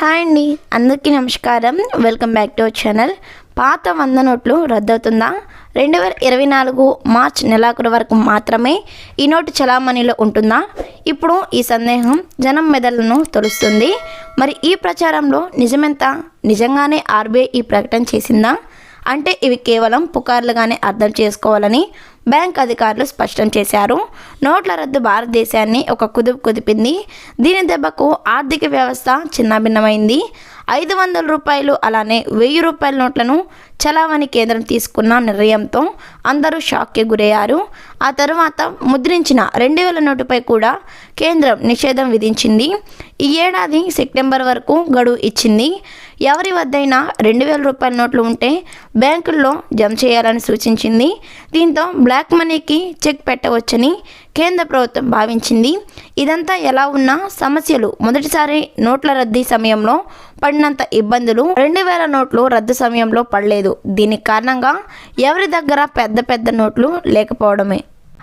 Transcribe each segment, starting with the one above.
Hi అండి అందరికీ నమస్కారం. Welcome back to our channel. పాత వంద నోట్లు రద్దవుతుందా? రెండు వేల ఇరవై నాలుగు మార్చ్ నెలాఖరు వరకు మాత్రమే ఈ నోటు చలామణిలో ఉంటుందా? ఇప్పుడు ఈ సందేహం జనం మెదళ్ళను తొలుస్తుంది. మరి ఈ ప్రచారంలో నిజమెంత? నిజంగానే ఆర్బీఐ ఈ ప్రకటన చేసిందా? అంటే ఇవి కేవలం పుకార్లుగానే అర్థం చేసుకోవాలని బ్యాంక్ అధికారులు స్పష్టం చేశారు. నోట్ల రద్దు భారతదేశాన్ని ఒక కుదుపు కుదిపింది. దీని దెబ్బకు ఆర్థిక వ్యవస్థ చిన్నభిన్నమైంది. ఐదు వందల రూపాయలు అలానే వెయ్యి రూపాయల నోట్లను చలామణి కేంద్రం తీసుకున్న నిర్ణయంతో అందరూ షాక్కి గురయ్యారు. ఆ తర్వాత ముద్రించిన రెండు వేల నోటుపై కూడా కేంద్రం నిషేధం విధించింది. ఈ ఏడాది సెప్టెంబర్ వరకు గడువు ఇచ్చింది. ఎవరి వద్దైనా రెండు వేల రూపాయల నోట్లు ఉంటే బ్యాంకుల్లో జమ చేయాలని సూచించింది. దీంతో బ్లాక్ మనీకి చెక్ పెట్టవచ్చని కేంద్ర ప్రభుత్వం భావించింది. ఇదంతా ఎలా ఉన్నా సమస్యలు మొదటిసారి నోట్ల రద్దీ సమయంలో పడినంత ఇబ్బందులు రెండు వేల నోట్లు రద్దు సమయంలో పడలేదు. దీనికి కారణంగా ఎవరి దగ్గర పెద్ద పెద్ద నోట్లు లేకపోవడమే.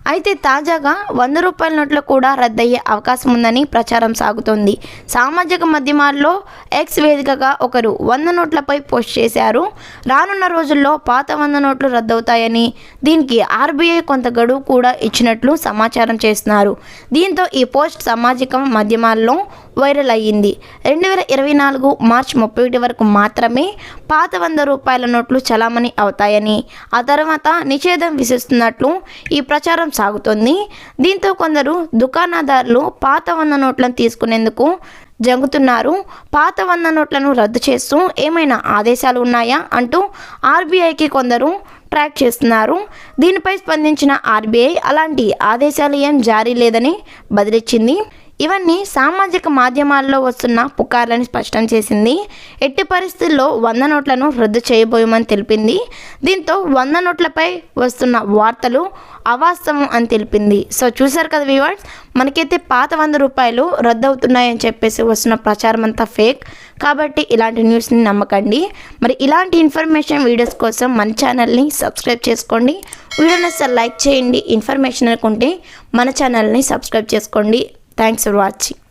అయితే తాజాగా వంద రూపాయల నోట్లు కూడా రద్దయ్యే అవకాశం ఉందని ప్రచారం సాగుతోంది. సామాజిక మాధ్యమాల్లో ఎక్స్ వేదికగా ఒకరు వంద నోట్లపై పోస్ట్ చేశారు. రానున్న రోజుల్లో పాత వంద నోట్లు రద్దవుతాయని దీనికి ఆర్బీఐ కొంత గడువు కూడా ఇచ్చినట్లు సమాచారం చేస్తున్నారు. దీంతో ఈ పోస్ట్ సామాజిక మాధ్యమాల్లో వైరల్ అయ్యింది. రెండు వేల ఇరవై నాలుగు మార్చ్ ముప్పై ఒకటి వరకు మాత్రమే పాత వంద రూపాయల నోట్లు చలామణి అవుతాయని ఆ తర్వాత నిషేధం విసిస్తున్నట్లు ఈ ప్రచారం సాగుతోంది. దీంతో కొందరు దుకాణదారులు పాత వంద నోట్లను తీసుకునేందుకు జంగుతున్నారు. పాత వంద నోట్లను రద్దు చేస్తూ ఏమైనా ఆదేశాలు ఉన్నాయా అంటూ ఆర్బీఐకి కొందరు ట్రాక్ చేస్తున్నారు. దీనిపై స్పందించిన ఆర్బీఐ అలాంటి ఆదేశాలు ఏం జారీ లేదని బదిలిచ్చింది. ఇవన్నీ సామాజిక మాధ్యమాల్లో వస్తున్న పుకార్లని స్పష్టం చేసింది. ఎట్టి పరిస్థితుల్లో వంద నోట్లను రద్దు చేయబోయమని తెలిపింది. దీంతో వంద నోట్లపై వస్తున్న వార్తలు అవాస్తవం అని తెలిపింది. సో చూసారు కదా వివాడ్స్ మనకైతే పాత వంద రూపాయలు రద్దు అవుతున్నాయని చెప్పేసి వస్తున్న ప్రచారం అంతా ఫేక్ కాబట్టి ఇలాంటి న్యూస్ని నమ్మకండి. మరి ఇలాంటి ఇన్ఫర్మేషన్ వీడియోస్ కోసం మన ఛానల్ని సబ్స్క్రైబ్ చేసుకోండి. వీడియోని సార్ లైక్ చేయండి. ఇన్ఫర్మేషన్ అనుకుంటే మన ఛానల్ని సబ్స్క్రైబ్ చేసుకోండి. Thanks for watching